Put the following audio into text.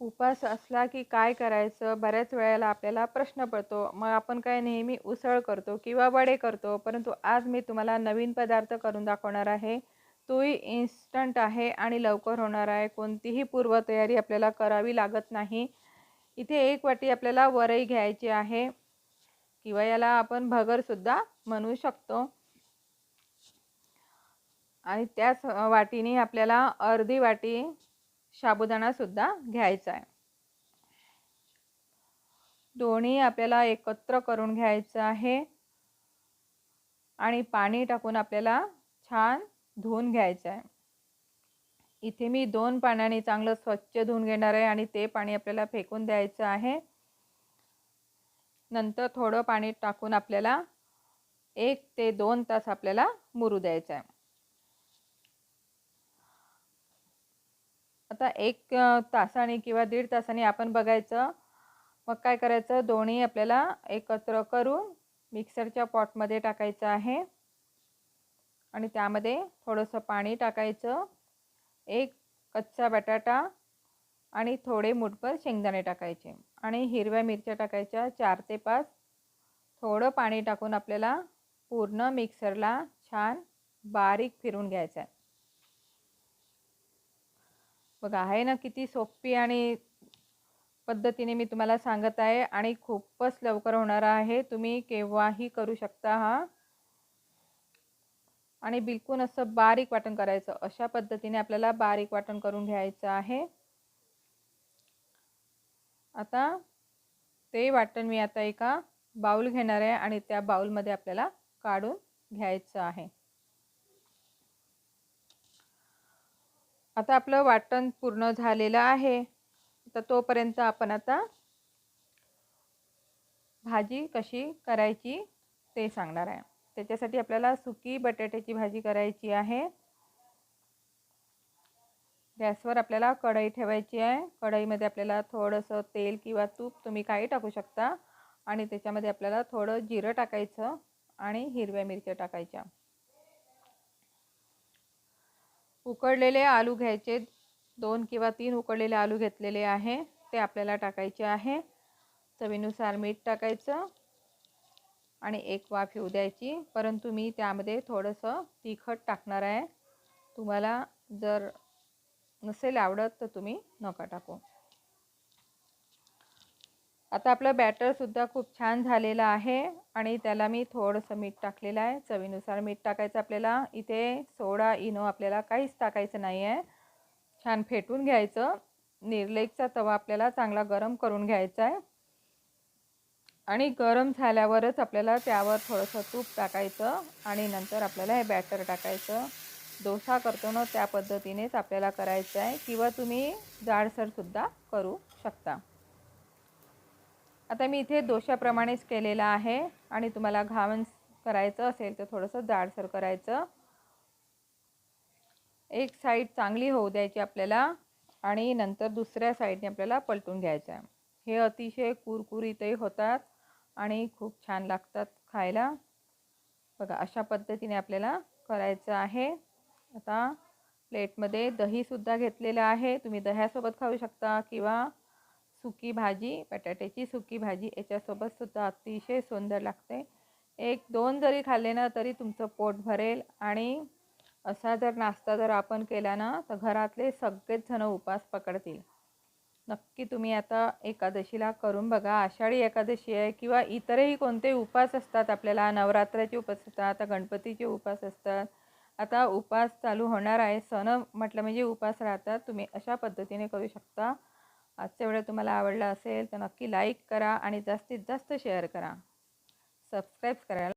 उपास असला की काय करायचं? बऱ्याच वेळेला आपल्याला प्रश्न पडतो. मग आपण काय नेहमी उसळ करतो किंवा वडे करतो? परंतु आज मी तुम्हाला नवीन पदार्थ करून दाखवणार आहे. तोही इन्स्टंट आहे आणि लवकर होणार आहे. कोणतीही पूर्वतयारी आपल्याला करावी लागत नाही. इथे एक वाटी आपल्याला वरई घ्यायची आहे. किंवा याला आपण भगरसुद्धा म्हणू शकतो. आणि त्याच वाटीने आपल्याला अर्धी वाटी साबुदाणासुद्धा घ्यायचा आहे. दोन्ही आपल्याला एकत्र करून घ्यायचं आहे. आणि पाणी टाकून आपल्याला छान धुवून घ्यायचं आहे. इथे मी दोन पाण्याने चांगलं स्वच्छ धुवून घेणार आहे आणि ते पाणी आपल्याला फेकून द्यायचं आहे. नंतर थोडं पाणी टाकून आपल्याला एक ते दोन तास आपल्याला मुरू द्यायचं आहे. आता एक तासाने किंवा दीड तासाने आपण बघायचं. मग काय करायचं? दोन्ही आपल्याला एकत्र करून मिक्सरच्या पॉटमध्ये टाकायचं आहे. आणि त्यामध्ये थोडंसं पाणी टाकायचं. एक कच्चा बटाटा आणि थोडे मुठभर शेंगदाणे टाकायचे. आणि हिरव्या मिरच्या टाकायच्या चार ते पाच. थोडं पाणी टाकून आपल्याला पूर्ण मिक्सरला छान बारीक फिरून घ्यायचं आहे. बघा आहे ना किती सोपी आणि पद्धतीने मी तुम्हाला सांगत आहे आणि खूपच लवकर होणार आहे. तुम्ही केव्हाही करू शकता हा. आणि बिलकुल असं बारीक वाटण करायचं. अशा पद्धतीने आपल्याला बारीक वाटण करून घ्यायचं आहे. आता ते वाटण मी आता एका बाऊल घेणार आहे आणि त्या बाऊलमध्ये आपल्याला काढून घ्यायचं आहे. आता आपलं वाटण पूर्ण झालेलं आहे. तर तोपर्यंत आपण आता भाजी कशी करायची ते सांगणार आहे. त्याच्यासाठी आपल्याला सुकी बटाट्याची भाजी करायची आहे. गॅसवर आपल्याला कढई ठेवायची आहे. कढईमध्ये आपल्याला थोडंसं तेल किंवा तूप तुम्ही काही टाकू शकता. आणि त्याच्यामध्ये आपल्याला थोडं जिरं टाकायचं आणि हिरव्या मिरच्या टाकायच्या. उकडलेले आलू घ्यायचे. दोन किंवा तीन उकडलेले आलू घेतलेले आहे. ते आपल्याला टाकायचे आहे. चवीनुसार मीठ टाकायचं. आणि एक वाफ येऊ द्यायची. परंतु मी त्यामध्ये थोडंसं तिखट टाकणार आहे. तुम्हाला जर नसेल आवडत तर तुम्ही नका टाकू. आता आपलं बॅटरसुद्धा खूप छान झालेलं आहे आणि त्याला मी थोडंसं मीठ टाकलेलं आहे. चवीनुसार मीठ टाकायचं आपल्याला. इथे सोडा इनो आपल्याला काहीच टाकायचं नाही आहे छान फेटून घ्यायचं. निर्लेकचा तवा आपल्याला चांगला गरम करून घ्यायचा आहे. आणि गरम झाल्यावरच आपल्याला त्यावर थोडंसं तूप टाकायचं आणि नंतर आपल्याला हे बॅटर टाकायचं. डोसा करतो ना त्या पद्धतीनेच आपल्याला करायचं आहे किंवा तुम्ही जाडसरसुद्धा करू शकता. आता मी इथे दोशाप्रमाणेच केलेलं आहे आणि तुम्हाला घावन करायचं असेल तर थोडंसं जाडसर करायचं. एक साईड चांगली होऊ द्यायची आपल्याला आणि नंतर दुसऱ्या साईडने आपल्याला पलटून घ्यायचं आहे. हे अतिशय कुरकुरीतही होतात आणि खूप छान लागतात खायला. बघा अशा पद्धतीने आपल्याला करायचं आहे. आता प्लेटमध्ये दहीसुद्धा घेतलेलं आहे. तुम्ही दह्यासोबत खाऊ शकता किंवा सुकी भाजी बटाट्याची सुकी भाजी याच्यासोबतसुद्धा अतिशय सुंदर लागते. एक दोन जरी खाल्ले ना तरी तुमचं पोट भरेल आणि असा जर नाश्ता जर आपण केला ना तर घरातले सगळेच जण उपास पकडतील. नक्की तुम्ही आता एकादशीला करून बघा. आषाढी एकादशी आहे किंवा इतरही कोणते उपास असतात आपल्याला. नवरात्राचे उपास असतात आता गणपतीचे उपास असतात. आता उपास चालू होणार आहे. सण म्हटलं म्हणजे उपास राहतात. तुम्ही अशा पद्धतीने करू शकता. आजच्या व्हिडिओ तुम्हाला आवडला असेल तर नक्की लाईक करा आणि जास्तीत जास्त शेअर करा. सबस्क्राईब करायला